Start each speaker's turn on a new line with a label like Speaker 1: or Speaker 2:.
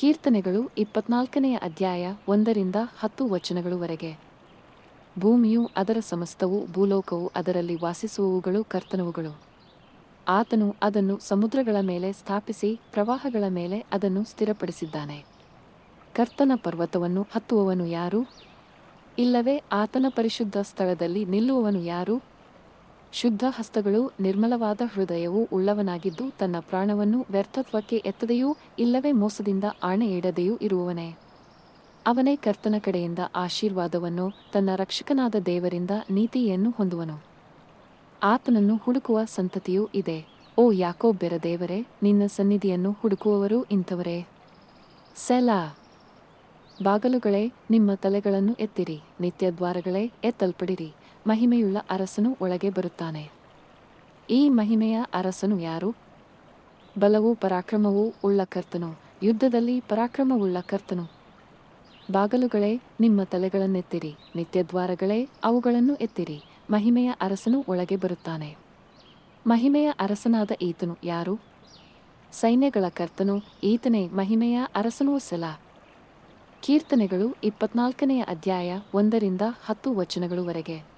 Speaker 1: ಕೀರ್ತನೆಗಳು ಇಪ್ಪತ್ನಾಲ್ಕನೆಯ ಅಧ್ಯಾಯ ಒಂದರಿಂದ ಹತ್ತು ವಚನಗಳವರೆಗೆ. ಭೂಮಿಯು ಅದರ ಸಮಸ್ತವು, ಭೂಲೋಕವು ಅದರಲ್ಲಿ ವಾಸಿಸುವವುಗಳು ಕರ್ತನವುಗಳು. ಆತನು ಅದನ್ನು ಸಮುದ್ರಗಳ ಮೇಲೆ ಸ್ಥಾಪಿಸಿ ಪ್ರವಾಹಗಳ ಮೇಲೆ ಅದನ್ನು ಸ್ಥಿರಪಡಿಸಿದ್ದಾನೆ. ಕರ್ತನ ಪರ್ವತವನ್ನು ಹತ್ತುವವನು ಯಾರು? ಇಲ್ಲವೇ ಆತನ ಪರಿಶುದ್ಧ ಸ್ಥಳದಲ್ಲಿ ನಿಲ್ಲುವವನು ಯಾರು? ಶುದ್ಧ ಹಸ್ತಗಳು ನಿರ್ಮಲವಾದ ಹೃದಯವು ಉಳ್ಳವನಾಗಿದ್ದು ತನ್ನ ಪ್ರಾಣವನ್ನು ವ್ಯರ್ಥತ್ವಕ್ಕೆ ಎತ್ತದೆಯೂ ಇಲ್ಲವೇ ಮೋಸದಿಂದ ಆಣೆ ಇಡದೆಯೂ ಇರುವವನೇ. ಅವನೇ ಕರ್ತನ ಕಡೆಯಿಂದ ಆಶೀರ್ವಾದವನ್ನು ತನ್ನ ರಕ್ಷಕನಾದ ದೇವರಿಂದ ನೀತಿಯನ್ನು ಹೊಂದುವನು. ಆತನನ್ನು ಹುಡುಕುವ ಸಂತತಿಯೂ ಇದೆ. ಓ ಯಾಕೋಬ್ಬೆರ ದೇವರೇ, ನಿನ್ನ ಸನ್ನಿಧಿಯನ್ನು ಹುಡುಕುವವರು ಇಂಥವರೇ. ಸೆಲಾ! ಬಾಗಲುಗಳೇ, ನಿಮ್ಮ ತಲೆಗಳನ್ನು ಎತ್ತಿರಿ ನಿತ್ಯ ದ್ವಾರಗಳೇ ಎತ್ತಲ್ಪಡಿರಿ. ಮಹಿಮೆಯುಳ್ಳ ಅರಸನು ಒಳಗೆ ಬರುತ್ತಾನೆ. ಈ ಮಹಿಮೆಯ ಅರಸನು ಯಾರು? ಬಲವೂ ಪರಾಕ್ರಮವೂ ಉಳ್ಳ ಕರ್ತನು. ಯುದ್ಧದಲ್ಲಿ ಪರಾಕ್ರಮವುಳ್ಳ ಕರ್ತನು. ಬಾಗಲುಗಳೇ, ನಿಮ್ಮ ತಲೆಗಳನ್ನೆತ್ತಿರಿ. ನಿತ್ಯದ್ವಾರಗಳೇ, ಅವುಗಳನ್ನು ಎತ್ತಿರಿ. ಮಹಿಮೆಯ ಅರಸನು ಒಳಗೆ ಬರುತ್ತಾನೆ. ಮಹಿಮೆಯ ಅರಸನಾದ ಈತನು ಯಾರು? ಸೈನ್ಯಗಳ ಕರ್ತನು, ಈತನೇ ಮಹಿಮೆಯ ಅರಸನೂ ಸಲ ಕೀರ್ತನೆಗಳು ಇಪ್ಪತ್ನಾಲ್ಕನೆಯ ಅಧ್ಯಾಯ ಒಂದರಿಂದ ಹತ್ತು ವಚನಗಳುವರೆಗೆ